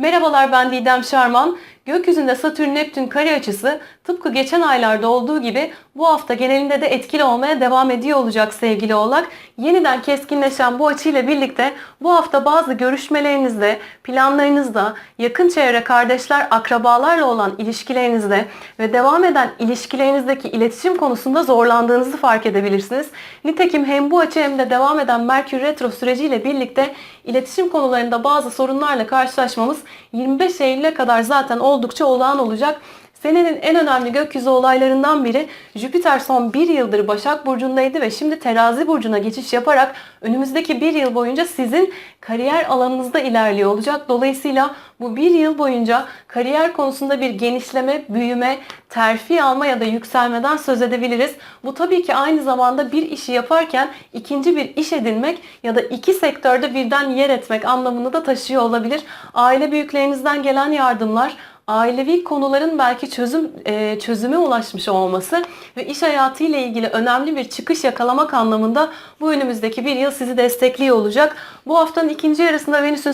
Merhabalar ben Didem Şarman. Gökyüzünde Satürn-Neptün kare açısı tıpkı geçen aylarda olduğu gibi bu hafta genelinde de etkili olmaya devam ediyor olacak sevgili oğlak. Yeniden keskinleşen bu açıyla birlikte bu hafta bazı görüşmelerinizde, planlarınızda, yakın çevre, kardeşler, akrabalarla olan ilişkilerinizde ve devam eden ilişkilerinizdeki iletişim konusunda zorlandığınızı fark edebilirsiniz. Nitekim hem bu açı hem de devam eden Merkür Retro süreciyle birlikte iletişim konularında bazı sorunlarla karşılaşmamız 25 Eylül'e kadar zaten oldukça olağan olacak. Senenin en önemli gökyüzü olaylarından biri Jüpiter son bir yıldır Başak Burcu'ndaydı ve şimdi Terazi Burcu'na geçiş yaparak önümüzdeki bir yıl boyunca sizin kariyer alanınızda ilerliyor olacak. Dolayısıyla bu bir yıl boyunca kariyer konusunda bir genişleme, büyüme, terfi alma ya da yükselmeden söz edebiliriz. Bu tabii ki aynı zamanda bir işi yaparken ikinci bir iş edinmek ya da iki sektörde birden yer etmek anlamını da taşıyor olabilir. Aile büyüklerinizden gelen yardımlar, ailevi konuların belki çözüm e, çözüme ulaşmış olması ve iş hayatı ile ilgili önemli bir çıkış yakalamak anlamında bu önümüzdeki bir yıl sizi destekliyor olacak. Bu haftanın ikinci yarısında Venüs'ün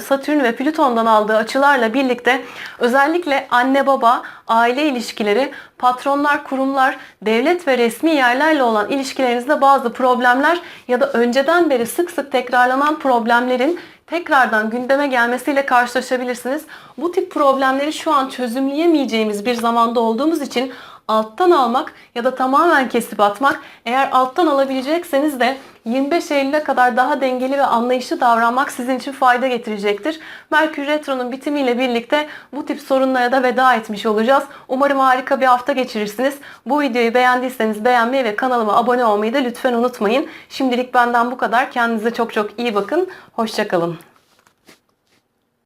Satürn ve Plüton'dan aldığı açılarla birlikte özellikle anne baba, aile ilişkileri, patronlar, kurumlar, devlet ve resmi yerlerle olan ilişkilerinizde bazı problemler ya da önceden beri sık sık tekrarlanan problemlerin tekrardan gündeme gelmesiyle karşılaşabilirsiniz. Bu tip problemleri şu an çözümleyemeyeceğimiz bir zamanda olduğumuz için alttan almak ya da tamamen kesip atmak eğer alttan alabilecekseniz de 25 Eylül'e kadar daha dengeli ve anlayışlı davranmak sizin için fayda getirecektir. Merkür Retro'nun bitimiyle birlikte bu tip sorunlara da veda etmiş olacağız. Umarım harika bir hafta geçirirsiniz. Bu videoyu beğendiyseniz beğenmeyi ve kanalıma abone olmayı da lütfen unutmayın. Şimdilik benden bu kadar. Kendinize çok çok iyi bakın. Hoşçakalın.